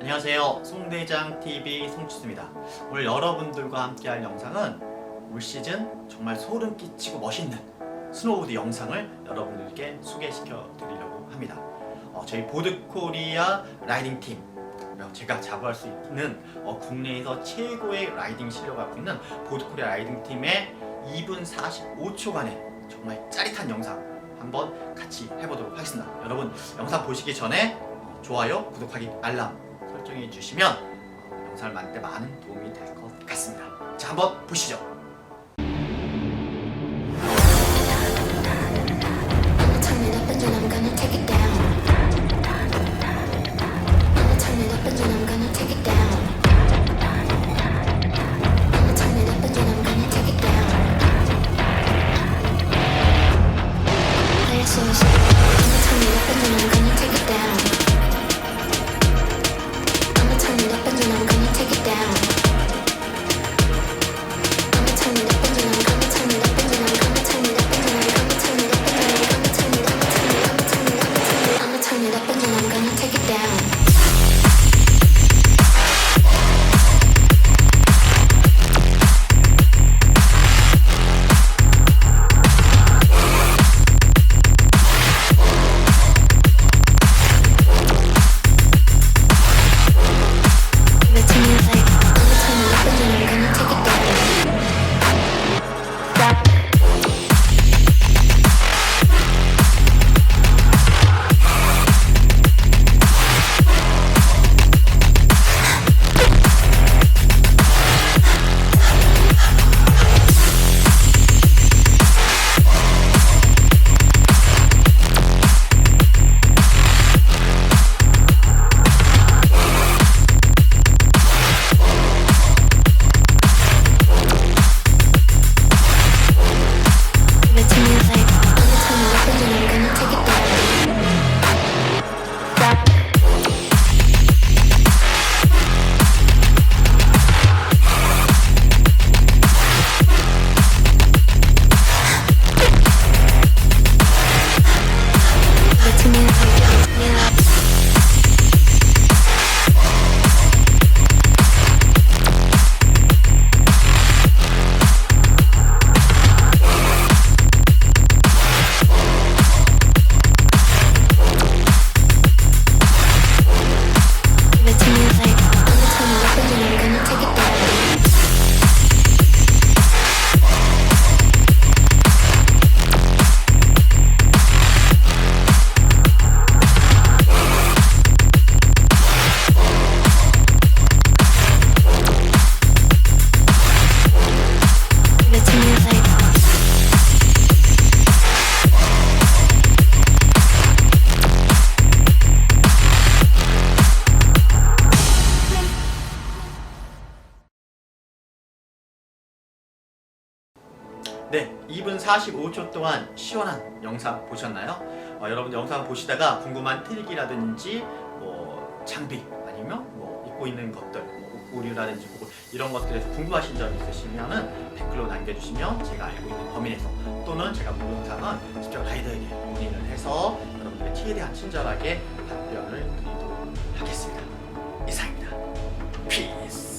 안녕하세요. 송대장 TV 송치수입니다. 오늘 여러분들과 함께 할 영상은 올 시즌 정말 소름 끼치고 멋있는 스노우보드 영상을 여러분들께 소개시켜 드리려고 합니다. 어, 저희 보드코리아 라이딩 팀 그리고 제가 자부할 수 있는 어, 국내에서 최고의 라이딩 실력을 갖고 있는 보드코리아 라이딩 팀의 2분 45초간의 정말 짜릿한 영상 한번 같이 해보도록 하겠습니다. 여러분 영상 보시기 전에 어, 좋아요, 구독하기, 알람 설정해 주시면 어, 영상을 만들 때 많은 도움이 될 것 같습니다. 자 한번 보시죠. 네, 2분 45초 동안 시원한 영상 보셨나요? 어, 여러분 영상 보시다가 궁금한 트릭이라든지 뭐 장비 아니면 뭐 입고 있는 것들 뭐 오류라든지 뭐 이런 것들에서 궁금하신 점 있으시면은 댓글로 남겨주시면 제가 알고 있는 범위 내에서 또는 제가 본 영상은 직접 라이더에게 문의를 해서 여러분들의 최대한 친절하게 답변을 드리도록 하겠습니다. 이상입니다. 피스.